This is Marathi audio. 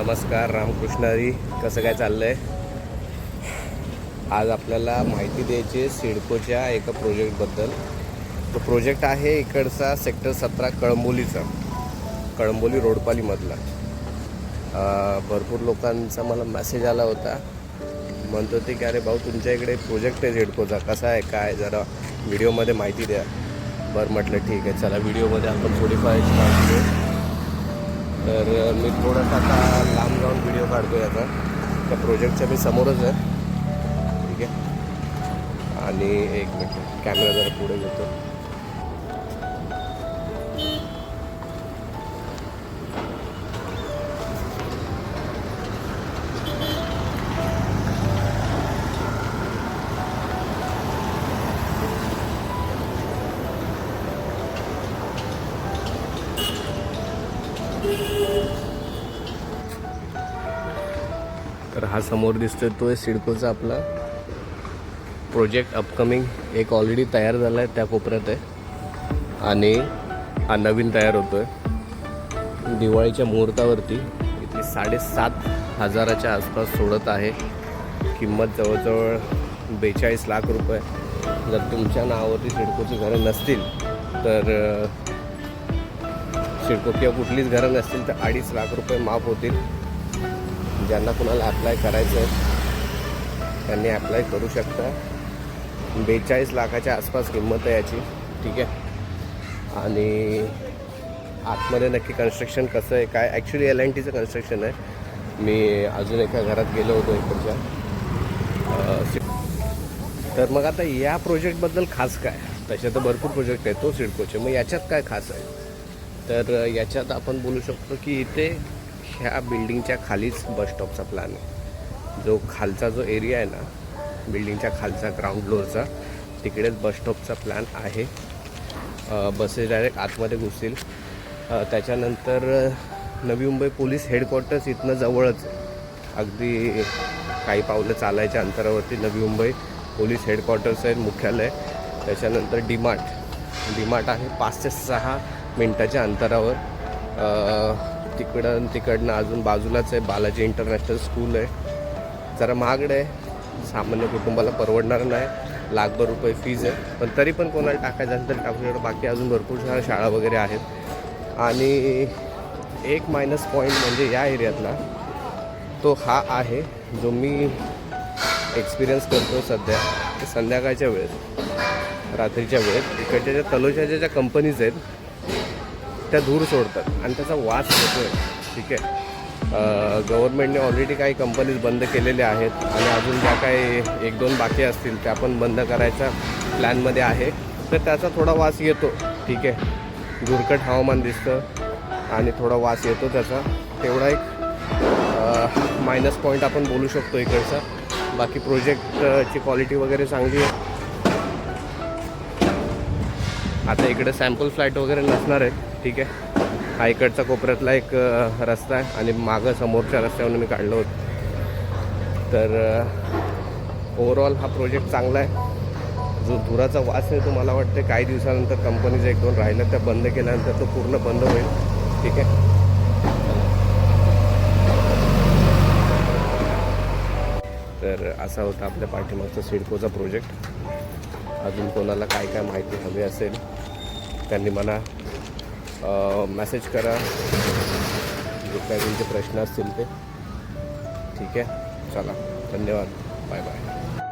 नमस्कार रामकृष्णरी कसं काय चाललं आहे आज आपल्याला माहिती द्यायची आहे सिडकोच्या एका प्रोजेक्टबद्दल तो प्रोजेक्ट आहे इकडचा सेक्टर सतरा कळंबोलीचा कळंबोली रोडपालीमधला. भरपूर लोकांचा मला मेसेज आला होता. म्हणत होते की अरे भाऊ तुमच्या इकडे प्रोजेक्ट आहे झेडकोचा कसा आहे? काय? जरा व्हिडिओमध्ये माहिती द्या. बरं म्हटलं ठीक आहे. चला व्हिडिओमध्ये आपण थोडीफार तर मी थोडासा आता लांब जाऊन व्हिडिओ काढतो याचा. त्या प्रोजेक्टच्या मी समोरच आहे. ठीक आहे? आणि एक मिनिट कॅमेरा जरा पुढे घेतो. तर हा समोर दिसतोय तो आहे सिडकोचा आपला प्रोजेक्ट अपकमिंग एक ऑलरेडी तयार झाला आहे त्या कोपऱ्यात आहे. आणि हा नवीन तयार होतो आहे दिवाळीच्या मुहूर्तावरती इथे साडेसात हजाराच्या आसपास सोडत आहे. किंमत जवळजवळ बेचाळीस लाख रुपये. जर तुमच्या नावावरती सिडकोची घरं नसतील तर सिडको किंवा कुठलीच घरं नसतील तर अडीच लाख रुपये माफ होतील. ज्यांना कुणाला अप्लाय करायचं आहे त्यांनी अप्लाय करू शकता. बेचाळीस लाखाच्या आसपास किंमत आहे याची ठीक आहे? आणि आतमध्ये नक्की कन्स्ट्रक्शन कसं आहे काय? ॲक्च्युली एल अँड टीचं कन्स्ट्रक्शन आहे. मी अजून एका घरात गेलो होतो इकडच्या. तर मग आता या प्रोजेक्टबद्दल खास काय? तसे तर भरपूर प्रोजेक्ट आहेत हो, तो सिडकोचे मग याच्यात काय खास आहे? तर याच्यात आपण बोलू शकतो की इथे ह्या बिल्डिंगच्या खालीच बस स्टॉपचा प्लॅन आहे. जो खालचा जो एरिया आहे ना बिल्डिंगच्या खालचा ग्राउंड फ्लोअरचा तिकडेच बस स्टॉपचा प्लॅन आहे. बसेस डायरेक्ट आतमध्ये घुसतील. त्याच्यानंतर नवी मुंबई पोलीस हेडक्वार्टर्स इथनं जवळच अगदी काही पावलं चालायच्या अंतरावरती नवी मुंबई पोलीस हेडक्वार्टर्स आहेत मुख्यालय. त्याच्यानंतर डीमार्ट. डीमार्ट आहे पाच ते सहा मिनटाच्या अंतरावर. तिकडं तिकडनं अजून बाजूलाच आहे बालाजी इंटरनॅशनल स्कूल आहे. जरा महागडं आहे. सामान्य कुटुंबाला परवडणार नाही. लाखभर रुपये फीज आहे. पण तरी पण कोणाला टाकायचं असेल तर टाकू शकतो. बाकी अजून भरपूर साऱ्या शाळा वगैरे आहेत. आणि एक मायनस पॉईंट म्हणजे या एरियातला तो हा आहे जो मी एक्सपिरियन्स करतो सध्या. संध्याकाळच्या वेळेत. रात्रीच्या वेळेत. इकडच्या ज्या तलोच्या ज्या कंपनीज आहेत त्या धूर सोडतात आणि त्याचा वास येतो आहे? ठीक आहे गव्हर्नमेंटने ऑलरेडी काही कंपनीज बंद केलेल्या आहेत आणि अजून ज्या काही एक दोन बाकी असतील त्या पण बंद करायच्या प्लॅनमध्ये आहे. तर त्याचा थोडा वास येतो. ठीक आहे? धुरकट हवामान दिसतं आणि थोडा वास येतो त्याचा. तेवढा एक मायनस पॉईंट आपण बोलू शकतो इकडचा. बाकी प्रोजेक्टची क्वालिटी वगैरे चांगली आहे. आता इकडे सॅम्पल फ्लॅट वगैरे नसणार आहे. ठीक आहे. हा इकडचा कोपऱ्यातला एक रस्ता आहे आणि मागं समोरच्या रस्त्यावरून मी काढलं होतं. तर ओवरऑल हा प्रोजेक्ट चांगला आहे. जो धुराचा वास आहे तो मला वाटते काही दिवसानंतर कंपनीचं एक दोन राहिलं त्या बंद केल्यानंतर तो पूर्ण बंद होईल. ठीक आहे. तर असा होता आपल्या पाठीमागचा सिडकोचा प्रोजेक्ट अजून कोणाला काय काय माहिती हवी असेल त्यांनी मला मेसेज करा. जे काय तुमचे प्रश्न असतील ते. ठीक आहे? चला. धन्यवाद. Bye bye